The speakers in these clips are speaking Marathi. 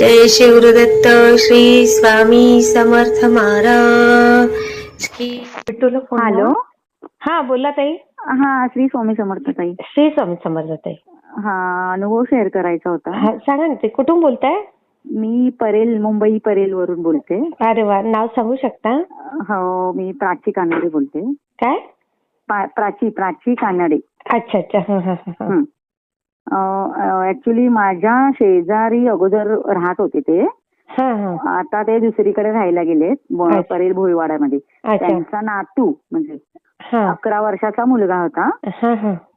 जय शिवदत्त श्री स्वामी समर्थ महाराज हॅलो. हा बोला ताई. हा श्री स्वामी समर्थ ताई. श्री स्वामी समर्थ ताई. हा अनुभव शेअर करायचा होता. हा, सांगा ना ते कुठून बोलताय? मी परेल मुंबई परेल वरून बोलते. अरे वा नाव सांगू शकता? हो मी प्राची कानडे बोलते. काय? प्राची प्राची कानडे. अच्छा अच्छा ऍक्च्युली माझ्या शेजारी अगोदर राहत होते ते. आता ते दुसरीकडे राहायला गेलेत. परेल भोईवाड्यामध्ये. त्यांचा नातू म्हणजे अकरा वर्षाचा मुलगा होता.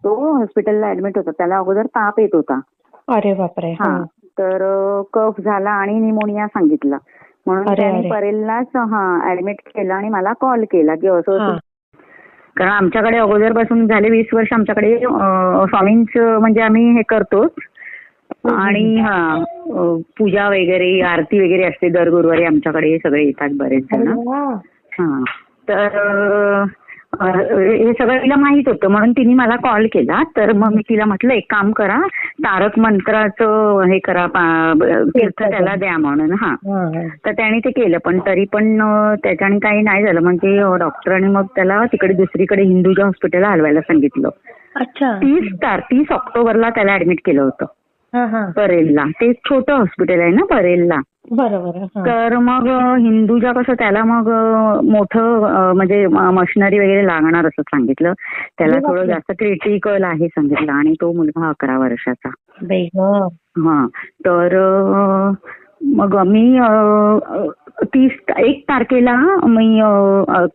तो हॉस्पिटलला ऍडमिट होता. त्याला अगोदर ताप येत होता. अरे बापरे. तर कफ झाला आणि निमोनिया सांगितलं. म्हणून त्यांनी. परेललाच हा ऍडमिट केलं आणि मला कॉल केला की असं असं कारण आमच्याकडे अगोदरपासून झाले वीस वर्ष आमच्याकडे स्वामींचं म्हणजे आम्ही हे करतोच. आणि हा पूजा वगैरे आरती वगैरे असते दर गुरुवारी आमच्याकडे सगळे येतात बरेच जण. हा. तर हे सगळं तिला माहीत होतं म्हणून तिने मला कॉल केला. तर मग मी तिला म्हटलं एक काम करा तारक मंत्राचं हे करा तीर्थ त्याला द्या म्हणून हा. तर त्याने ते केलं पण तरी पण त्याच्याने काही नाही झालं. म्हणजे डॉक्टरांनी मग त्याला तिकडे दुसरीकडे हिंदूच्या हॉस्पिटलला हलवायला सांगितलं. अच्छा. तीस तार तीस ऑक्टोबरला त्याला ऍडमिट केलं होतं. परेलला. ते छोटं हॉस्पिटल आहे ना परेलला. तर मग हिंदूच्या कसं त्याला मग मोठं म्हणजे मशिनरी वगैरे लागणार असं सांगितलं. त्याला अरे थोडं. जास्त क्रिटिकल आहे सांगितलं आणि तो मुलगा अकरा वर्षाचा. हा. तर मग मी तीस एक तारखेला मी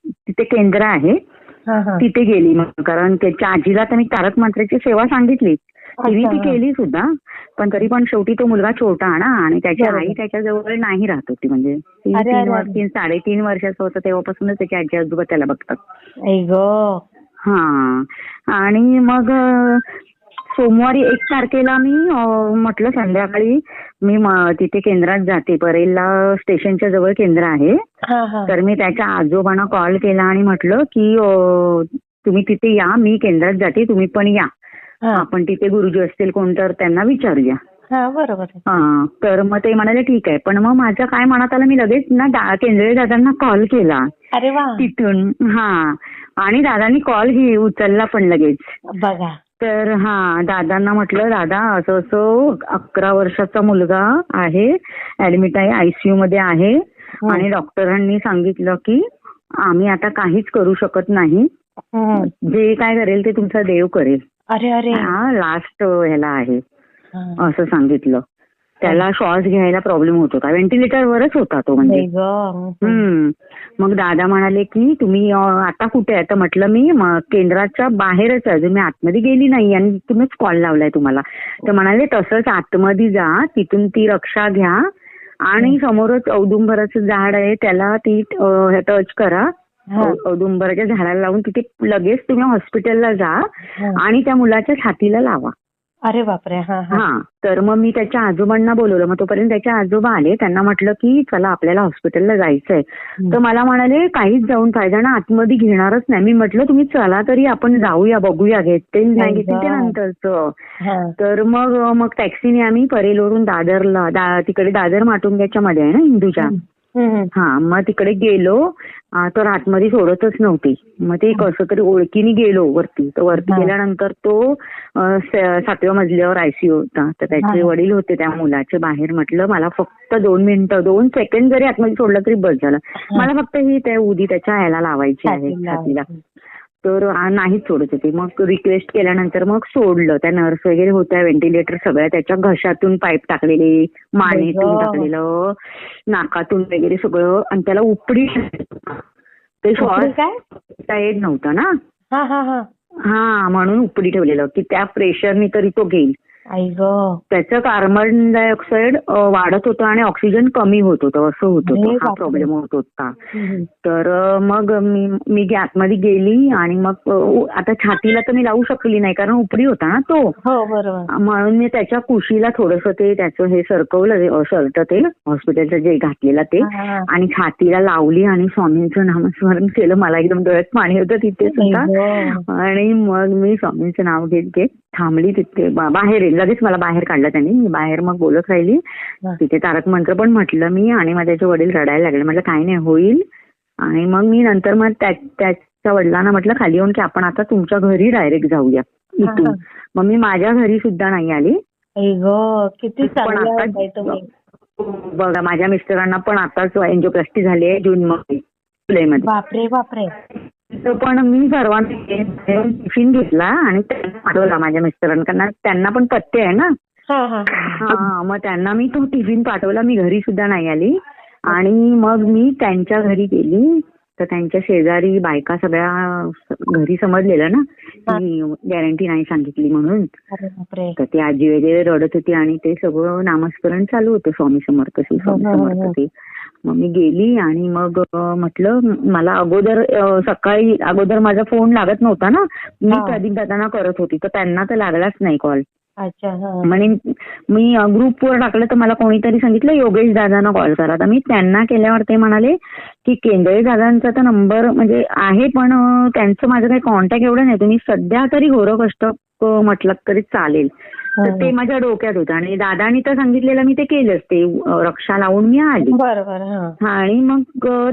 तिथे केंद्र आहे. हा हा. तिथे गेली मग. कारण त्याच्या आजीला तर मी तारक मंत्राची सेवा सांगितली. तिने ती. केली सुद्धा पण तरी पण शेवटी तो मुलगा छोटा ना आणि त्याची. आई त्याच्याजवळ नाही राहत होती. म्हणजे तीन साडेतीन वर्षाचं होतं तेव्हापासूनच त्याची आजी आजोबा त्याला बघतात. हा. आणि मग सोमवारी एक तारखेला मी म्हटलं संध्याकाळी मी तिथे केंद्रात जाते. परेलला स्टेशनच्या जवळ केंद्र आहे. तर मी त्याच्या आजोबांना कॉल केला आणि म्हटलं की तुम्ही तिथे या मी केंद्रात जाते तुम्ही पण या. आपण तिथे गुरुजी असतील कोण तर त्यांना विचारूया. हा. हा, तर मग ते म्हणाले ठीक आहे. पण मग माझ्या काय मनात आलं मी लगेच ना केंद्रीय दादांना कॉल. केला तिथून हा. आणि दादांनी कॉल उचलला पण लगेच. बघा. तर हा दादांना म्हटलं दादा असं असं अकरा वर्षाचा मुलगा आहे ऍडमिट आहे आयसीयू मध्ये आहे. आणि डॉक्टरांनी सांगितलं की आम्ही आता काहीच करू शकत नाही. जे काय करेल ते तुमचा देव करेल. हा लास्ट ह्याला आहे. असं सांगितलं. त्याला श्वास घ्यायला प्रॉब्लेम होत. होता व्हेंटिलेटरवरच होता तो म्हणजे. मग दादा म्हणाले की तुम्ही आता कुठे आहे? तर म्हटलं मी केंद्राच्या बाहेरच आहे. अजून मी आतमध्ये गेली नाही आणि तुम्हीच कॉल लावलाय तुम्हाला. तर म्हणाले तसंच आतमध्ये जा. तिथून ती रक्षा घ्या. आणि समोरच औदुंबराचं झाड आहे. त्याला ती टच करा. औदुंबराच्या झाडाला लावून तिथे लगेच तुम्ही हॉस्पिटलला जा हा. आणि त्या मुलाच्या छातीला लावा. अरे बापरे हा हा. हा तर मग मी त्याच्या आजोबांना बोलवलं. मग तोपर्यंत त्याचे आजोबा आले. त्यांना म्हटलं की चला आपल्याला हॉस्पिटलला जायचंय. तर मला म्हणाले काहीच जाऊन फायदा ना आतमध्ये घेणारच नाही. मी म्हटलं तुम्ही चला तरी आपण जाऊया बघूया घेते नाही घेतील ते. नंतरचं. हा. तर मग मग टॅक्सीने आम्ही परेलवरून दादरला तिकडे दादर माटुंग्याच्या मध्ये आहे ना हिंदूच्या. हा मग तिकडे गेलो. तर आतमध्ये सोडतच नव्हती. मग ते कसं तरी ओळखीने गेलो वरती. तर वरती. गेल्यानंतर तो सातव्या मजल्यावर आयसीयू होता. तर त्याचे. वडील होते त्या मुलाचे बाहेर. म्हटलं मला फक्त दोन मिनिटं दोन सेकंड जरी आतमध्ये सोडलं तरी बस झालं. मला फक्त ही त्या उदी त्याच्या ह्याला लावायची आहे छातीला. तर नाहीच सोडत होते. मग रिक्वेस्ट केल्यानंतर मग सोडलं. त्या नर्स वगैरे होत्या व्हेंटिलेटर सगळ्या त्याच्या घशातून पाईप टाकलेले मानेतून. टाकलेलं नाकातून वगैरे सगळं आणि त्याला उपडी ते श्वास येत नव्हतं ना? हा हा हा. हा म्हणून उपडी ठेवलेलं. की त्या प्रेशरने तरी तो घेईल. त्याचं कार्बन डायऑक्साईड वाढत होतं आणि ऑक्सिजन कमी होत होतं असं होत होतं हा. प्रॉब्लेम होत होता. तर मग मी आतमध्ये गेली आणि मग आता छातीला तर मी लावू शकली नाही कारण उपरी होता ना तो हो बरोबर म्हणून मी त्याच्या कुशीला थोडस ते त्याचं हे सरकवलं शर्ट ते हॉस्पिटलचं जे घातलेलं ते. आणि छातीला लावली आणि स्वामींचं नामस्मरण केलं मला एकदम डोळ्यात पाणी होतं तिथे सुद्धा. आणि मग मी स्वामींचं नाव घेत घेत थांबली तिथे बाहेर लगेच मला बाहेर काढलं त्यांनी. मी बाहेर मग बोलत राहिली. तिथे तारक मंत्र पण म्हटलं मी आणि मग त्याचे वडील रडायला लागले. म्हटलं काही नाही होईल. आणि मग मी नंतर मग त्या- त्याच्या वडिलांना म्हटलं खाली येऊन की आपण आता तुमच्या घरी डायरेक्ट जाऊया इथून. मग मी माझ्या घरी सुद्धा नाही आली. किती बघा माझ्या मिस्टरांना पण आताच एन्जिओप्लास्टी झाली आहे जून मध्ये जुलैमध्ये. बापरे बापरे. पण मी सर्वांनी टिफिन घेतला आणि त्यांना पाठवला माझ्या मिस्टरांना. त्यांना पण पत्ते आहे ना? हा हा हा. हा मग त्यांना मी तो टिफिन पाठवला. मी घरी सुद्धा नाही आली. आणि मग मी त्यांच्या घरी गेली. तर त्यांच्या शेजारी बायका सगळ्या घरी समजलेलं ना की गॅरंटी नाही सांगितली म्हणून. तर ती आजी वगैरे रडत होती आणि ते सगळं नामस्मरण चालू होतं स्वामी समर्थ श्री स्वामी हो, हो, हो, हो. समर्थ ते. मग मी गेली आणि मग म्हटलं मला अगोदर सकाळी अगोदर माझा फोन लागत नव्हता ना. मी हा. प्रदीप दादांना करत होती. तर त्यांना तर लागलाच नाही कॉल. हा म्हणे मी ग्रुपवर टाकलं तर मला कोणीतरी सांगितलं योगेश दादांना कॉल करा. तर मी त्यांना केल्यावर ते म्हणाले की केंद्रे दादांचा तर नंबर म्हणजे आहे पण त्यांचं माझं काही कॉन्टॅक्ट एवढं नाही. तुम्ही सध्या तरी घोर कष्ट म्हटलं तरी चालेल. तर. ते माझ्या डोक्यात होतं. आणि दादानी तर सांगितलेलं मी ते केलंच. ते रक्षा लावून मी आली. आणि मग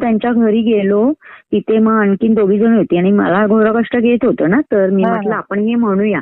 त्यांच्या घरी गेलो. तिथे मग आणखीन दोघी जण होती. आणि मला घोर कष्ट घेत होतं ना तर मी. म्हटलं आपण हे म्हणूया.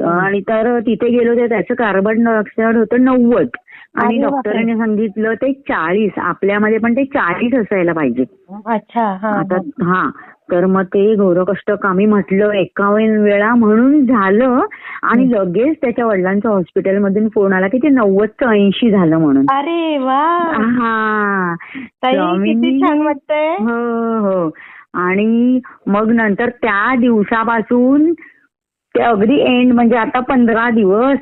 आणि तर तिथे गेलो तर त्याचं कार्बन डायऑक्साईड होतं नव्वद. आणि. डॉक्टरांनी सांगितलं ते चाळीस. आपल्यामध्ये पण ते चाळीस असायला पाहिजे. अच्छा हा आता हा. तर मग ते घोर कष्ट कमी म्हटलं एकावन्न वेळा म्हणून झालं. आणि लगेच त्याच्या वडिलांच्या हॉस्पिटलमधून फोन आला की ते नव्वदचं ऐंशी झालं म्हणून. अरे वा. हा. ताई किती छान वाटतंय. हो हो. आणि मग नंतर त्या दिवसापासून ते अगदी एंड म्हणजे आता पंधरा दिवस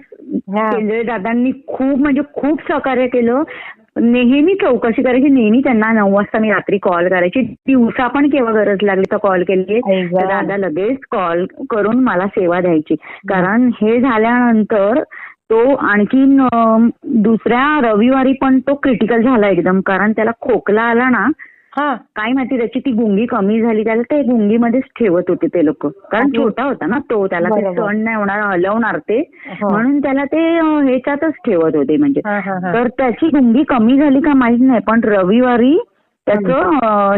हा. केंद्रे दादांनी खूप म्हणजे खूप सहकार्य केलं. नेहमी चौकशी करायची नेहमी त्यांना नऊ वाजता मी रात्री कॉल करायची. दिवसा पण केव्हा गरज लागली तर कॉल केली. तर दादा लगेच कॉल करून मला सेवा द्यायची. कारण हे झाल्यानंतर तो आणखीन दुसऱ्या रविवारी पण तो क्रिटिकल झाला एकदम. कारण त्याला खोकला आला ना काय माहिती त्याची ती गुंगी कमी झाली त्याला ते गुंगीमध्येच ठेवत होते ते लोक. कारण. छोटा होता ना तो त्याला ते. सण नाही होणार हलवणार ते. हो. म्हणून त्याला ते ह्याच्यातच ठेवत होते म्हणजे. तर त्याची गुंगी कमी झाली का माहीत नाही पण रविवारी त्याचं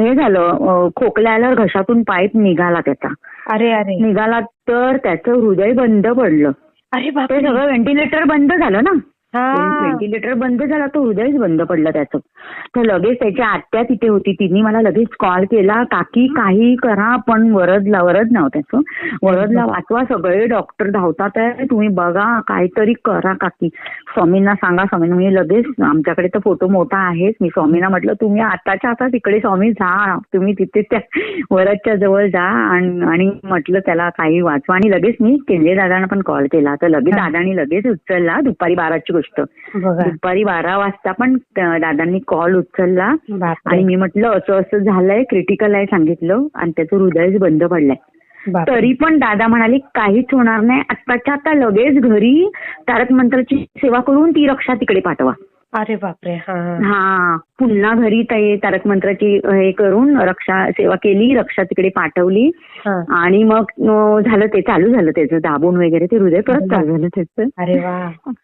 हे झालं अं, खोकला आल्यावर घशातून पाईप निघाला त्याचा. अरे अरे. निघाला तर त्याचं हृदय बंद पडलं. अरे ते सगळं व्हेंटिलेटर बंद झालं ना. व्हेंटिलेटर बंद झाला तो हृदयच बंद पडलं त्याचं. तर लगेच त्याची आत्या तिथे होती. तिने मला लगेच कॉल केला काकी काही करा पण वरदला वरद नाव त्याचं. वरदला वाचवा सगळे डॉक्टर धावतात आहे तुम्ही बघा काहीतरी करा काकी. स्वामींना सांगा स्वामींना मी लगेच आमच्याकडे तर फोटो मोठा आहेच. मी स्वामींना म्हटलं तुम्ही आताच्या आता तिकडे स्वामी जा तुम्ही तिथे त्या वरदच्या जवळ जा. आणि म्हटलं त्याला काही वाचवा. आणि लगेच मी केंद्रे दादांना पण कॉल केला. तर लगेच. दादानी लगेच उचलला दुपारी बाराची गोष्ट. दुपारी बारा वाजता पण दादांनी कॉल उचलला. आणि मी म्हटलं असं असं झालंय क्रिटिकल आहे सांगितलं आणि त्याचं हृदयच बंद पडलंय. तरी पण दादा म्हणाले काहीच होणार नाही. आत्ताच्या आता लगेच घरी तारक मंत्राची सेवा करून ती रक्षा तिकडे पाठवा. अरे बापरे हा. हा. हा पुन्हा घरी ते तारक मंत्राची हे करून रक्षा सेवा केली रक्षा तिकडे पाठवली. आणि मग झालं ते चालू झालं त्याचं दाबून वगैरे ते हृदय परत चालू झालं त्याचं. अरे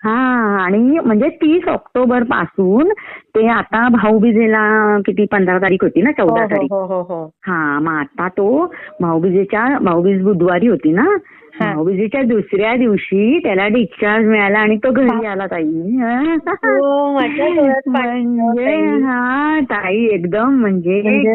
हा आणि म्हणजे तीस ऑक्टोबरपासून ते आता भाऊबीजेला किती पंधरा तारीख होती ना चौदा हो तारीख. हो हो हो. हा मग आता तो भाऊबीजेच्या भाऊबीज बुधवारी होती ना. भाऊबीजेच्या दुसऱ्या दिवशी त्याला डिस्चार्ज मिळाला आणि तो घरी आला ताई हो, म्हणजे. हा ताई एकदम म्हणजे म्हणजे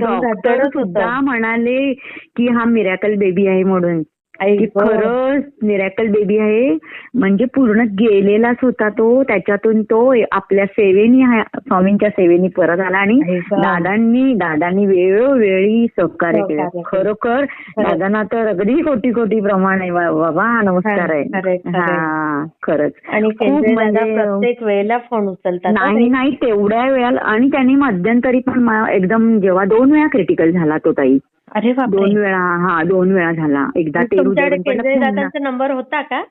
डॉक्टर होतं. सुद्धा म्हणाले की हा मिरॅकल बेबी आहे म्हणून. खरंच मिरॅकल बेबी आहे. म्हणजे पूर्ण गेलेलाच होता तो. त्याच्यातून तो आपल्या सेवेनी स्वामींच्या सेवेनी परत आला आणि. दादांनी दादांनी वेळोवेळी सहकार्य केलं. खरोखर दादांना तर अगदी कोटी कोटी प्रमाण आहे. बाबा नमस्कार आहे. हा खरंच. आणि म्हणजे प्रत्येक वेळेला फोन उचलतात. नाही. नाही तेवढ्या वेळेला. आणि त्यांनी मध्यंतरी पण एकदम जेव्हा दोन वेळा क्रिटिकल झाला तो ताई. अरे दोन वेळा हा दोन वेळा झाला. एकदा ते नंबर होता का?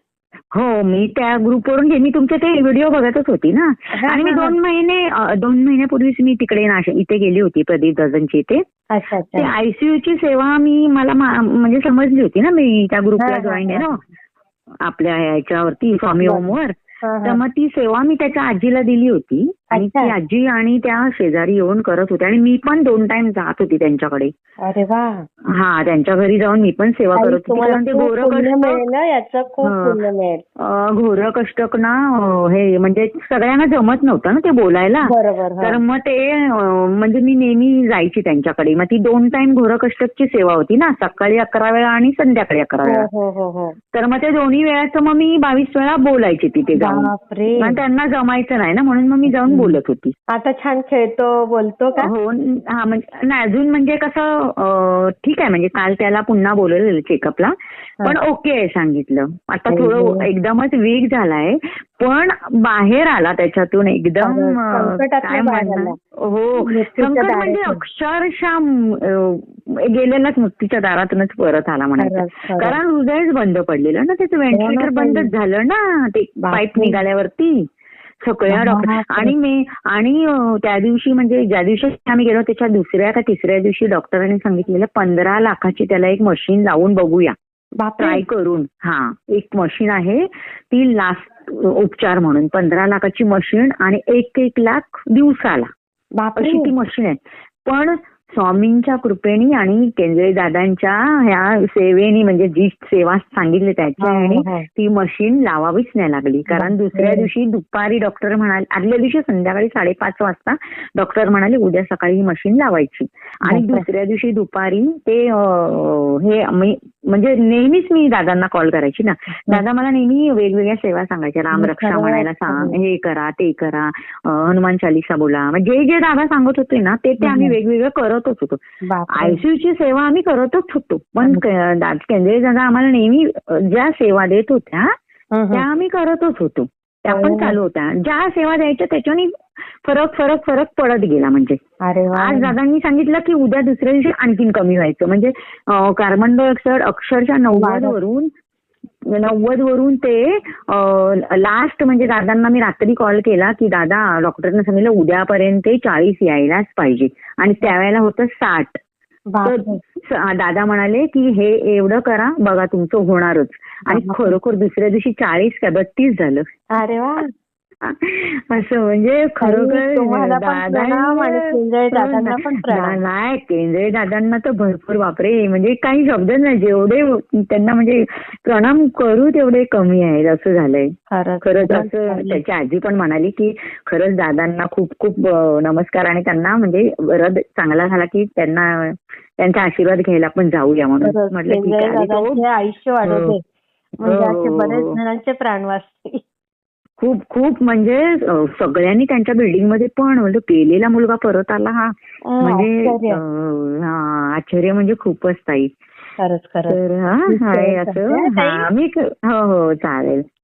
हो मी त्या ग्रुपवरून घे मी तुमचे ते व्हिडिओ बघतच होती ना. आणि मी दोन महिने दोन महिन्यापूर्वीच मी तिकडे नाशिक इथे गेली होती प्रदीप दादांची इथे. ते अच्छा आयसीयू ची सेवा मी मला म्हणजे समजली होती ना मी त्या ग्रुपला जॉईन आहे. ना. आपल्या ह्याच्यावरती स्वामी. ओमवर तर. मग ती सेवा मी त्याच्या आजीला दिली होती. आणि. ती आजी आणि त्या शेजारी येऊन करत होते. आणि मी पण दोन टाइम जात होती त्यांच्याकडे. अरे वा. हा त्यांच्या घरी जाऊन मी पण सेवा करत होती. घोर कष्ट ना? हे. म्हणजे सगळ्यांना जमत नव्हतं ना ते बोलायला. हं. तर मग ते म्हणजे मी नेहमी जायची त्यांच्याकडे. मग ती दोन टाइम घोर कष्टकची सेवा होती ना सकाळी अकरा वेळा आणि संध्याकाळी अकरा वेळा. हो हो हो. तर मग ते दोन्ही वेळाचं मग मी बावीस वेळा बोलायची तिथे जाऊन. त्यांना जमायचं नाही ना म्हणून मग मी जाऊन बोलत होती आता छान खेळतो बोलतो का हो न- हा नाही अजून म्हणजे कसं ठीक आहे म्हणजे काल त्याला पुन्हा बोलवलेलं चेकअपला पण ओके आहे सांगितलं आता अरे थोडं वा. एकदमच वीक झालाय पण बाहेर आला त्याच्यातून एकदम काय म्हणणार. हो संकट म्हणजे. अक्षरशः गेलेलाच मृत्यूच्या दारातूनच परत आला म्हणायचं. कारण हृदयच बंद पडलेलं ना त्याचं व्हेंटिलेटर. बंदच झालं ना ते. पाईप निघाल्यावरती सगळ्या डॉक्टर. आणि मी आणि त्या दिवशी म्हणजे ज्या दिवशी आम्ही गेलो त्याच्या दुसऱ्या का तिसऱ्या दिवशी डॉक्टरांनी सांगितलेलं पंधरा लाखाची त्याला एक मशीन लावून बघूया. ट्राय करून. हा एक मशीन आहे. ती लास्ट उपचार म्हणून. पंधरा लाखाची मशीन आणि एक एक लाख दिवसाला. अशी ती मशीन आहे. पण स्वामींच्या कृपेनी आणि केंद्रे दादांच्या ह्या सेवेनी म्हणजे जी सेवा सांगितली त्याच्या हो, ह्यानी हो. ती मशीन लावावीच नाही लागली कारण. दुसऱ्या दिवशी दुपारी डॉक्टर म्हणाले आदल्या दिवशी संध्याकाळी साडेपाच वाजता डॉक्टर म्हणाले उद्या सकाळी ही मशीन लावायची आणि. दुसऱ्या दिवशी दुपारी ते हे म्हणजे नेहमीच मी दादांना कॉल करायची ना. दादा मला नेहमी वेगवेगळ्या सेवा सांगायच्या. रामरक्षा खरंच, म्हणायला सांग. हे करा ते करा हनुमान चालिसा बोला. जे जे दादा सांगत होते ना ते ते आम्ही. वेगवेगळं करतच होतो. बापरे. आयसीयू ची सेवा आम्ही करतच होतो. पण केंद्रीय दादा आम्हाला नेहमी ज्या सेवा देत होत्या. त्या आम्ही करतच होतो. त्या पण. चालू होत्या. ज्या सेवा द्यायच्या त्याच्याने फरक फरक फरक पडत गेला म्हणजे. आज दादांनी सांगितलं की उद्या दुसऱ्या दिवशी आणखीन कमी व्हायचं. म्हणजे कार्बन डायऑक्साईड अक्षरशः नव्वद. वरून नव्वद वरून ते लास्ट म्हणजे दादांना मी रात्री कॉल केला की दादा डॉक्टरने सांगितलं उद्यापर्यंत ते चाळीस यायलाच पाहिजे. आणि त्यावेळेला होतं साठ. तर दादा म्हणाले की हे एवढं करा बघा तुमचं होणारच. आणि. खरोखर दुसऱ्या दिवशी चाळीस का बत्तीस झालं. अरे वा. असं म्हणजे खरोखर. नाही केंद्रे दादांना तर भरपूर बापरे म्हणजे काही शब्द नाही जेवढे त्यांना म्हणजे प्रणाम करू तेवढे कमी आहेत असं झालंय खरंच असं. त्याची आजी पण म्हणाली की खरंच दादांना खूप खूप नमस्कार आणि त्यांना म्हणजे रद चांगला झाला की त्यांना त्यांचा आशीर्वाद घ्यायला पण जाऊया म्हणून. म्हटलं आयुष्य वाढवते हो. म्हणजे असे बरेच. जणांचे प्राण वाचते खूप खूप म्हणजे सगळ्यांनी त्यांच्या बिल्डिंगमध्ये पण म्हणजे केलेला मुलगा परत आला हा. म्हणजे आश्चर्य. हा, म्हणजे खूपच ताई. खरंच खरंच. तर हा असं? हा हो हो चालेल.